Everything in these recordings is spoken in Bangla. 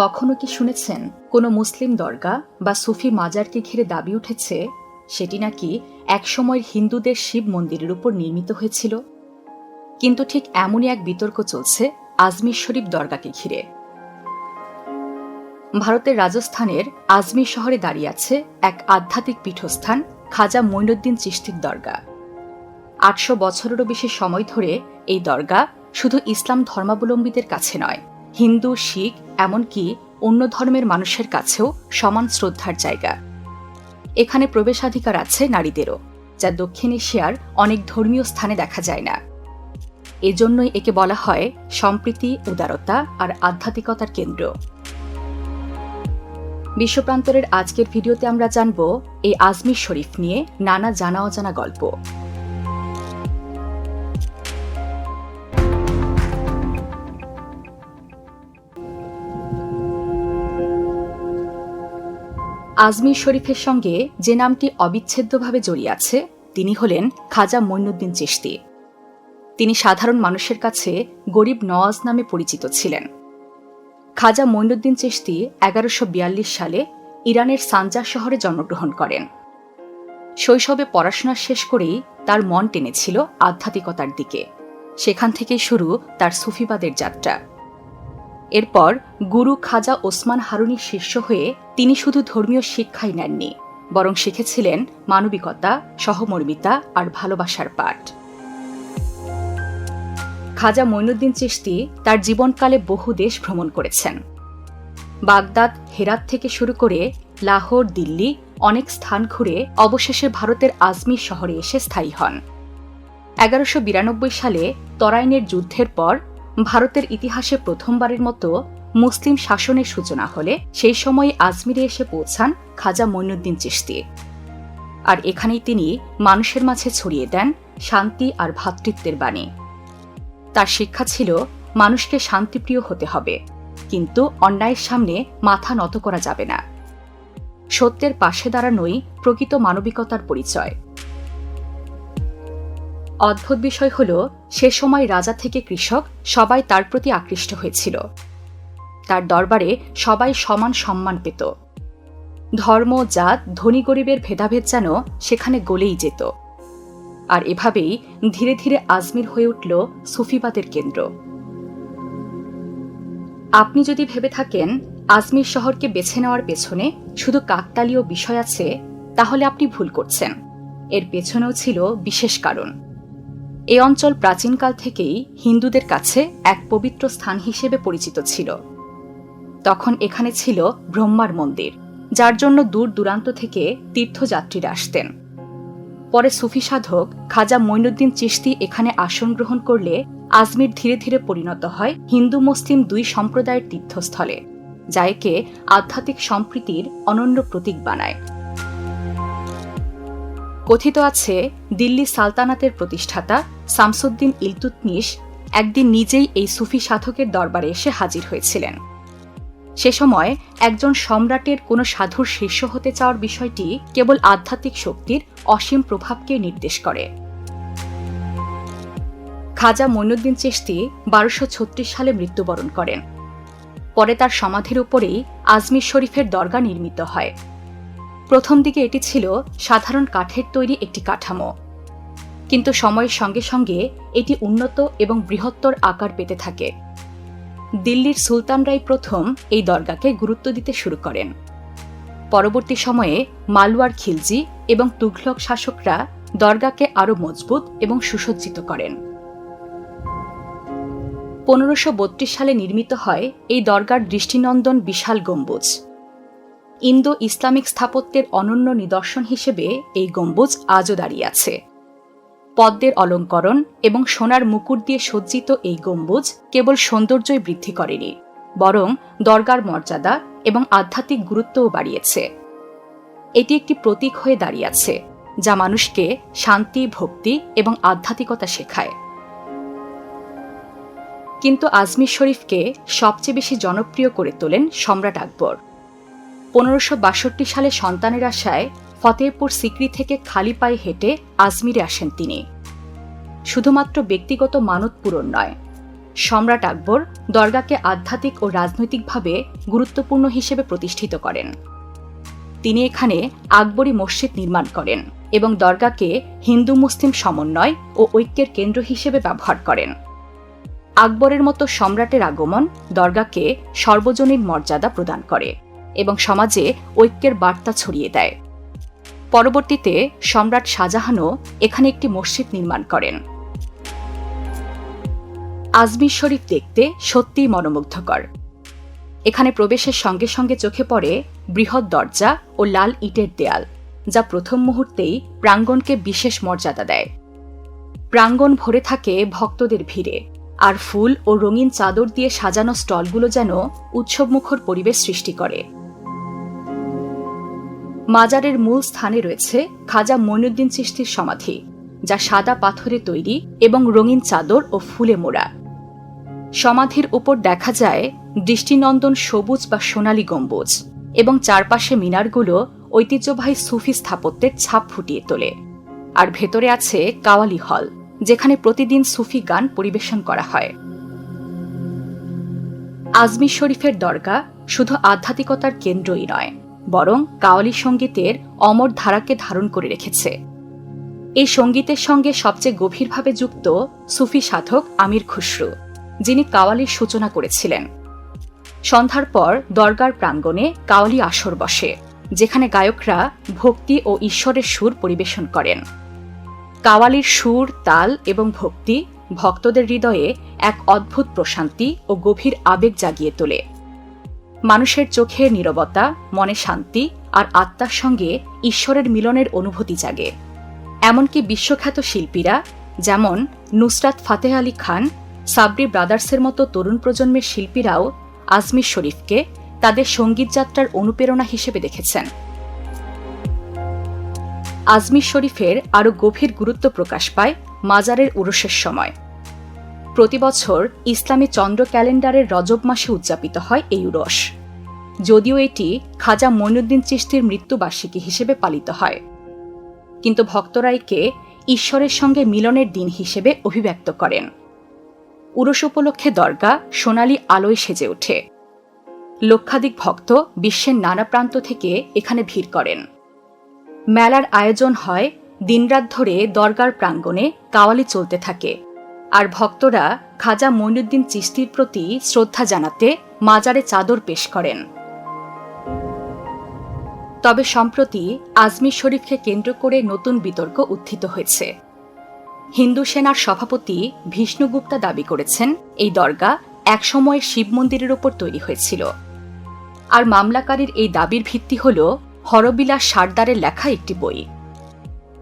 কখনো কি শুনেছেন, কোনো মুসলিম দরগা বা সুফি মাজারকে ঘিরে দাবি উঠেছে, সেটি নাকি একসময়ের হিন্দুদের শিব মন্দিরের উপর নির্মিত হয়েছিল? কিন্তু ঠিক এমনই এক বিতর্ক চলছে আজমির শরীফ দরগাকে ঘিরে। ভারতের রাজস্থানের আজমির শহরে দাঁড়িয়ে আছে এক আধ্যাত্মিক পীঠস্থান, খাজা মঈনুদ্দিন চিস্তির দরগা। আটশো বছরেরও বেশি সময় ধরে এই দরগা শুধু ইসলাম ধর্মাবলম্বীদের কাছে নয় হিন্দু, শিখ, এমনকি অন্য ধর্মের মানুষের কাছেও সমান শ্রদ্ধার জায়গা। এখানে প্রবেশাধিকার আছে নারীদেরও, যা দক্ষিণ এশিয়ার অনেক ধর্মীয় স্থানে দেখা যায় না। এজন্যই একে বলা হয় সম্প্রীতি, উদারতা আর আধ্যাত্মিকতার কেন্দ্র। বিশ্বপ্রান্তরের আজকের ভিডিওতে আমরা জানব এই আজমির শরীফ নিয়ে নানা জানা অজানা গল্প। আজমির শরীফের সঙ্গে যে নামটি অবিচ্ছেদ্যভাবে জড়িয়ে আছে, তিনি হলেন খাজা মঈনুদ্দিন চিশতি। তিনি সাধারণ মানুষের কাছে গরিব নওয়াজ নামে পরিচিত ছিলেন। খাজা মঈনুদ্দিন চিশতি এগারোশো বিয়াল্লিশ সালে ইরানের সানজা শহরে জন্মগ্রহণ করেন। শৈশবে পড়াশোনা শেষ করেই তার মন টেনেছিল আধ্যাত্মিকতার দিকে। সেখান থেকেই শুরু তার সুফিবাদের যাত্রা। এরপর গুরু খাজা ওসমান হারুনির শিষ্য হয়ে তিনি শুধু ধর্মীয় শিক্ষাই নেননি, বরং শিখেছিলেন মানবিকতা, সহমর্মিতা আর ভালোবাসার পাঠ। খাজা মঈনুদ্দিন চিশতি তার জীবনকালে বহু দেশ ভ্রমণ করেছেন। বাগদাদ, হেরাত থেকে শুরু করে লাহোর, দিল্লি অনেক স্থান ঘুরে অবশেষে ভারতের আজমির শহরে এসে স্থায়ী হন। এগারোশো সালে তরাইনের যুদ্ধের পর ভারতের ইতিহাসে প্রথমবারের মতো মুসলিম শাসনের সূচনা হলে সেই সময়ে আজমিরে এসে পৌঁছান খাজা মঈনুদ্দিন চিশতি। আর এখানেই তিনি মানুষের মাঝে ছড়িয়ে দেন শান্তি আর ভ্রাতৃত্বের বাণী। তার শিক্ষা ছিল, মানুষকে শান্তিপ্রিয় হতে হবে, কিন্তু অন্যায়ের সামনে মাথা নত করা যাবে না। সত্যের পাশে দাঁড়ানোই প্রকৃত মানবিকতার পরিচয়। অদ্ভুত বিষয় হল, সে সময় রাজা থেকে কৃষক সবাই তার প্রতি আকৃষ্ট হয়েছিল। তার দরবারে সবাই সমান সম্মান পেত। ধর্ম, জাত, ধনী গরিবের ভেদাভেদ যেন সেখানে গলেই যেত। আর এভাবেই ধীরে ধীরে আজমির হয়ে উঠল সুফিবাদের কেন্দ্র। আপনি যদি ভেবে থাকেন, আজমির শহরকে বেছে নেওয়ার পেছনে শুধু কাকতালীয় বিষয় আছে, তাহলে আপনি ভুল করছেন। এর পেছনেও ছিল বিশেষ কারণ। এ অঞ্চল প্রাচীনকাল থেকেই হিন্দুদের কাছে এক পবিত্র স্থান হিসেবে পরিচিত ছিল। তখন এখানে ছিল ব্রহ্মার মন্দির, যার জন্য দূর দূরান্ত থেকে তীর্থযাত্রীরা আসতেন। পরে সুফি সাধক খাজা মঈনুদ্দিন চিশতি এখানে আসন গ্রহণ করলে আজমির ধীরে ধীরে পরিণত হয় হিন্দু মুসলিম দুই সম্প্রদায়ের তীর্থস্থলে যা একে আধ্যাত্মিক সম্প্রীতির অনন্য প্রতীক বানায়। কথিত আছে, দিল্লি সালতানাতের প্রতিষ্ঠাতা শামসুদ্দিন ইলতুতমিশ একদিন নিজেই এই সুফি সাধকের দরবারে এসে হাজির হয়েছিলেন। সে সময় একজন সম্রাটের কোনো সাধুর শিষ্য হতে চাওয়ার বিষয়টি কেবল আধ্যাত্মিক শক্তির অসীম প্রভাবকে নির্দেশ করে। খাজা মঈনুদ্দিন চিশতি বারোশো ছত্রিশ সালে মৃত্যুবরণ করেন। পরে তার সমাধির উপরেই আজমির শরীফের দরগা নির্মিত হয়। প্রথম দিকে এটি ছিল সাধারণ কাঠের তৈরি একটি কাঠামো। কিন্তু সময়ের সঙ্গে সঙ্গে এটি উন্নত এবং বৃহত্তর আকার পেতে থাকে। দিল্লির সুলতানরাই প্রথম এই দরগাকে গুরুত্ব দিতে শুরু করেন। পরবর্তী সময়ে মালওয়ার খিলজি এবং তুঘলক শাসকরা দরগাকে আরও মজবুত এবং সুসজ্জিত করেন। পনেরোশো সালে নির্মিত হয় এই দরগার দৃষ্টিনন্দন বিশাল গম্বুজ। ইন্দো ইসলামিক স্থাপত্যের অনন্য নিদর্শন হিসেবে এই গম্বুজ আজও দাঁড়িয়ে আছে। পদ্মের অলঙ্করণ এবং সোনার মুকুট দিয়ে সজ্জিত এই গম্বুজ কেবল সৌন্দর্যই বৃদ্ধি করেনি, বরং দরগার মর্যাদা এবং আধ্যাত্মিক গুরুত্বও বাড়িয়েছে। এটি একটি প্রতীক হয়ে দাঁড়িয়েছে যা মানুষকে শান্তি, ভক্তি এবং আধ্যাত্মিকতা শেখায়। কিন্তু আজমির শরীফকে সবচেয়ে বেশি জনপ্রিয় করে তোলেন সম্রাট আকবর। পনেরোশো বাষট্টি সালে সন্তানের আশায় ফতেহপুর সিকরি থেকে খালি পায়ে হেঁটে আজমিরে আসেন তিনি। শুধুমাত্র ব্যক্তিগত মানত পূরণ নয়। সম্রাট আকবর দরগাকে আধ্যাত্মিক ও রাজনৈতিকভাবে গুরুত্বপূর্ণ হিসেবে প্রতিষ্ঠিত করেন। তিনি এখানে আকবরী মসজিদ নির্মাণ করেন এবং দরগাকে হিন্দু মুসলিম সমন্বয় ও ঐক্যের কেন্দ্র হিসেবে ব্যবহার করেন। আকবরের মতো সম্রাটের আগমন দরগাকে সর্বজনীন মর্যাদা প্রদান করে। এবং সমাজে ঐক্যের বার্তা ছড়িয়ে দেয়। পরবর্তীতে সম্রাট শাহজাহানও এখানে একটি মসজিদ নির্মাণ করেন। আজমির শরীফ দেখতে সত্যিই মনোমুগ্ধকর। এখানে প্রবেশের সঙ্গে সঙ্গে চোখে পড়ে বৃহৎ দরজা ও লাল ইটের দেয়াল, যা প্রথম মুহূর্তেই প্রাঙ্গণকে বিশেষ মর্যাদা দেয়। প্রাঙ্গণ ভরে থাকে ভক্তদের ভিড়ে, আর ফুল ও রঙিন চাদর দিয়ে সাজানো স্টলগুলো যেন উৎসবমুখর পরিবেশ সৃষ্টি করে। মাজারের মূল স্থানে রয়েছে খাজা মইনুদ্দিন চিস্তির সমাধি, যা সাদা পাথরে তৈরি এবং রঙিন চাদর ও ফুলে মোড়া। সমাধির উপর দেখা যায় দৃষ্টিনন্দন সবুজ বা সোনালী গম্বুজ এবং চারপাশে মিনারগুলো ঐতিহ্যবাহী সুফি স্থাপত্যের ছাপ ফুটিয়ে তোলে। আর ভেতরে আছে কাওয়ালি হল, যেখানে প্রতিদিন সুফি গান পরিবেশন করা হয়। আজমির শরীফের দরগা শুধু আধ্যাত্মিকতার কেন্দ্রই নয় বরং কাওয়ালি সঙ্গীতের অমর ধারাকে ধারণ করে রেখেছে। এই সঙ্গীতের সঙ্গে সবচেয়ে গভীরভাবে যুক্ত সুফি সাধক আমির খুসরু, যিনি কাওয়ালির সূচনা করেছিলেন। সন্ধ্যার পর দরগার প্রাঙ্গণে কাওয়ালি আসর বসে, যেখানে গায়করা ভক্তি ও ঈশ্বরের সুর পরিবেশন করেন। কাওয়ালির সুর, তাল এবং ভক্তি ভক্তদের হৃদয়ে এক অদ্ভুত প্রশান্তি ও গভীর আবেগ জাগিয়ে তোলে। মানুষের চোখের নীরবতা, মনে শান্তি আর আত্মার সঙ্গে ঈশ্বরের মিলনের অনুভূতি জাগে। এমনকি বিশ্বখ্যাত শিল্পীরা, যেমন নুসরাত ফাতেহ আলী খান, সাবরি ব্রাদার্সের মতো তরুণ প্রজন্মের শিল্পীরাও আজমির শরীফকে তাদের সংগীত যাত্রার অনুপ্রেরণা হিসেবে দেখেছেন। আজমির শরীফের আরও গভীর গুরুত্ব প্রকাশ পায় মাজারের উরসের সময়। প্রতি বছর ইসলামী চন্দ্র ক্যালেন্ডারের রজব মাসে উদযাপিত হয় এই উরস। যদিও এটি খাজা মইনুদ্দিন চিস্তির মৃত্যুবার্ষিকী হিসেবে পালিত হয়। কিন্তু ভক্তরা একে ঈশ্বরের সঙ্গে মিলনের দিন হিসেবে অভিব্যক্ত করেন। উরস উপলক্ষে দরগা সোনালি আলোয় সেজে ওঠে। লক্ষাধিক ভক্ত বিশ্বের নানা প্রান্ত থেকে এখানে ভিড় করেন। মেলার আয়োজন হয় দিনরাত ধরে দরগার প্রাঙ্গণে কাওয়ালি চলতে থাকে। আর ভক্তরা খাজা মইনুদ্দিন চিস্তির প্রতি শ্রদ্ধা জানাতে মাজারে চাদর পেশ করেন। তবে সম্প্রতি আজমির শরীফকে কেন্দ্র করে নতুন বিতর্ক উত্থিত হয়েছে। হিন্দু সেনার সভাপতি বিষ্ণুগুপ্তা দাবি করেছেন, এই দরগা একসময় শিব মন্দিরের ওপর তৈরি হয়েছিল। আর মামলাকারীর এই দাবির ভিত্তি হল হরবিলাস সারদারের লেখা একটি বই।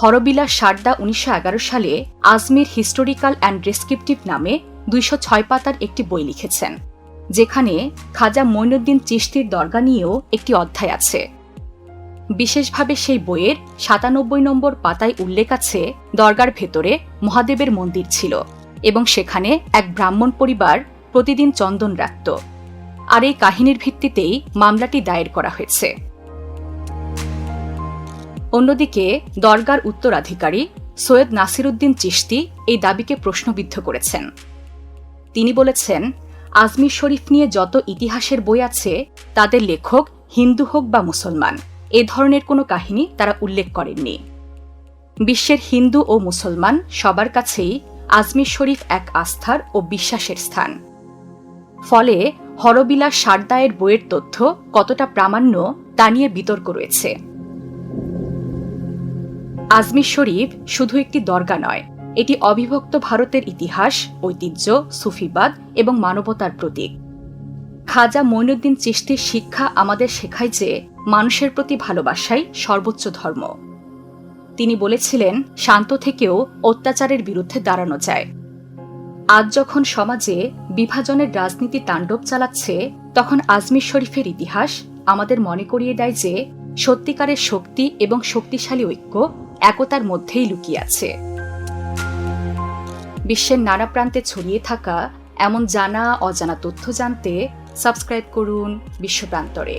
হরবিলাস সারদা উনিশশো এগারো সালে আজমির হিস্টোরিক্যাল অ্যান্ড ডেসক্রিপটিভ নামে দুইশো ছয় পাতার একটি বই লিখেছেন, যেখানে খাজা মইনুদ্দিন চিস্তির দরগা নিয়েও একটি অধ্যায় আছে। বিশেষভাবে সেই বইয়ের সাতানব্বই নম্বর পাতায় উল্লেখ আছে দরগার ভেতরে মহাদেবের মন্দির ছিল এবং সেখানে এক ব্রাহ্মণ পরিবার প্রতিদিন চন্দন রাখত। আর এই কাহিনীর ভিত্তিতেই মামলাটি দায়ের করা হয়েছে। অন্যদিকে, দরগার উত্তরাধিকারী সৈয়দ নাসিরুদ্দিন চিশতি এই দাবিকে প্রশ্নবিদ্ধ করেছেন। তিনি বলেছেন আজমির শরীফ নিয়ে যত ইতিহাসের বই আছে, তাদের লেখক হিন্দু হোক বা মুসলমান, এ ধরনের কোনো কাহিনী তারা উল্লেখ করেননি। বিশ্বের হিন্দু ও মুসলমান সবার কাছেই আজমির শরীফ এক আস্থার ও বিশ্বাসের স্থান। ফলে হরবিলাস সারদায়ের বইয়ের তথ্য কতটা প্রামাণ্য তা নিয়ে বিতর্ক রয়েছে। আজমির শরীফ শুধু একটি দরগা নয়, এটি অবিভক্ত ভারতের ইতিহাস, ঐতিহ্য, সুফিবাদ এবং মানবতার প্রতীক। খাজা মইনুদ্দিন চিশতির শিক্ষা আমাদের শেখায় যে মানুষের প্রতি ভালোবাসাই সর্বোচ্চ ধর্ম। তিনি বলেছিলেন, শান্ত থেকেও অত্যাচারের বিরুদ্ধে দাঁড়ানো যায়। আজ যখন সমাজে বিভাজনের রাজনীতি তাণ্ডব চালাচ্ছে, তখন আজমির শরীফের ইতিহাস আমাদের মনে করিয়ে দেয় যে সত্যিকারের শক্তি এবং শক্তিশালী ঐক্য একতার মধ্যেই লুকিয়ে আছে। বিশ্বের নানা প্রান্তে ছড়িয়ে থাকা এমন জানা অজানা তথ্য জানতে সাবস্ক্রাইব করুন বিশ্বপ্রান্তরে